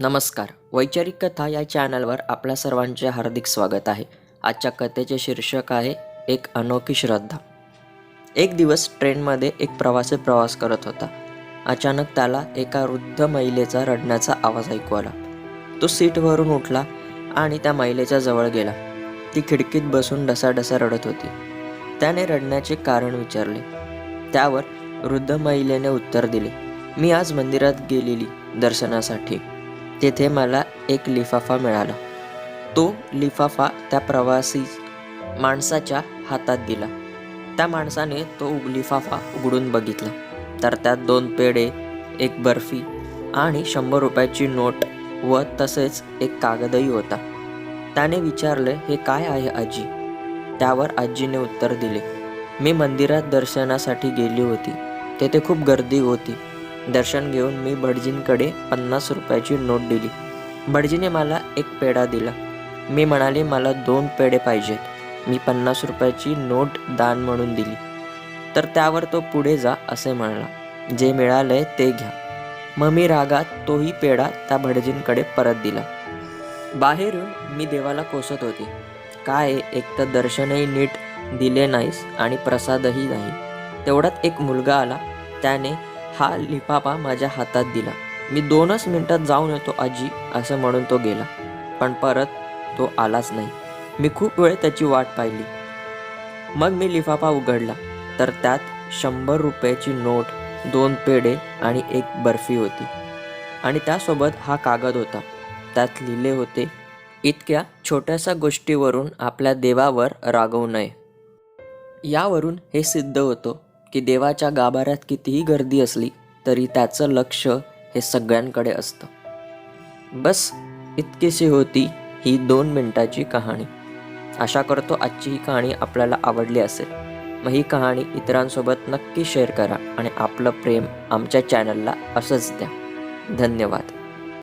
नमस्कार. वैचारिक कथा या चॅनलवर आपल्या सर्वांचे हार्दिक स्वागत आहे. आजच्या कथेचे शीर्षक आहे एक अनोखी श्रद्धा. एक दिवस ट्रेनमध्ये एक प्रवासी प्रवास करत होता. अचानक त्याला एका वृद्ध महिलेचा रडण्याचा आवाज ऐकू आला. तो सीटवरून उठला आणि त्या महिलेच्या जवळ गेला. ती खिडकीत बसून डसाडसा रडत होती. त्याने रडण्याचे कारण विचारले. त्यावर वृद्ध महिलेने उत्तर दिले मी आज मंदिरात गेलेली दर्शनासाठी. तेथे मला एक लिफाफा मिळाला. तो लिफाफा त्या प्रवासी माणसाच्या हातात दिला. त्या माणसाने तो उग- लिफाफा उघडून बघितला. तर त्यात दोन पेढे एक बर्फी आणि शंभर रुपयाची नोट व तसेच एक कागदही होता. त्याने विचारले हे काय आहे आजी? त्यावर आजीने उत्तर दिले मी मंदिरात दर्शनासाठी गेली होती. तेथे खूप गर्दी होती. दर्शन घेऊन मी भटजींकडे पन्नास रुपयाची नोट दिली. भटजीने मला एक पेढा दिला. मी म्हणाले मला दोन पेढे पाहिजेत. मी पन्नास रुपयाची नोट दान म्हणून दिली. तर त्यावर तो पुढे जा असे म्हणाला. जे मिळालंय ते घ्या. मग मी रागात तोही पेढा त्या भटजींकडे परत दिला. बाहेरून मी देवाला कोसत होती. काय एक तर दर्शनही नीट दिले नाहीस आणि प्रसादही नाही. तेवढ्यात एक मुलगा आला. त्याने हा लिफाफा माझ्या हातात दिला. मी दोनच मिनटात जाऊन येतो आजी असं म्हणून तो गेला. पण परत तो आलाच नाही. मी खूप वेळ त्याची वाट पाहिली. मग मी लिफाफा उघडला. तर त्यात शंभर रुपयाची नोट दोन पेढे आणि एक बर्फी होती. आणि त्यासोबत हा कागद होता. त्यात लिहिले होते इतक्या छोट्याशा गोष्टीवरून आपल्या देवावर रागवू नये. यावरून हे सिद्ध होतं. की देवाच्या गाभाऱ्यात कितीही गर्दी असली तरी त्याचं लक्ष हे सगळ्यांकडे असतं. बस इतकीशी होती ही दोन मिनिटाची कहाणी. आशा करतो आजची ही कहाणी आपल्याला आवडली असेल. मग ही कहाणी इतरांसोबत नक्की शेअर करा आणि आपलं प्रेम आमच्या चॅनलला असंच द्या. धन्यवाद.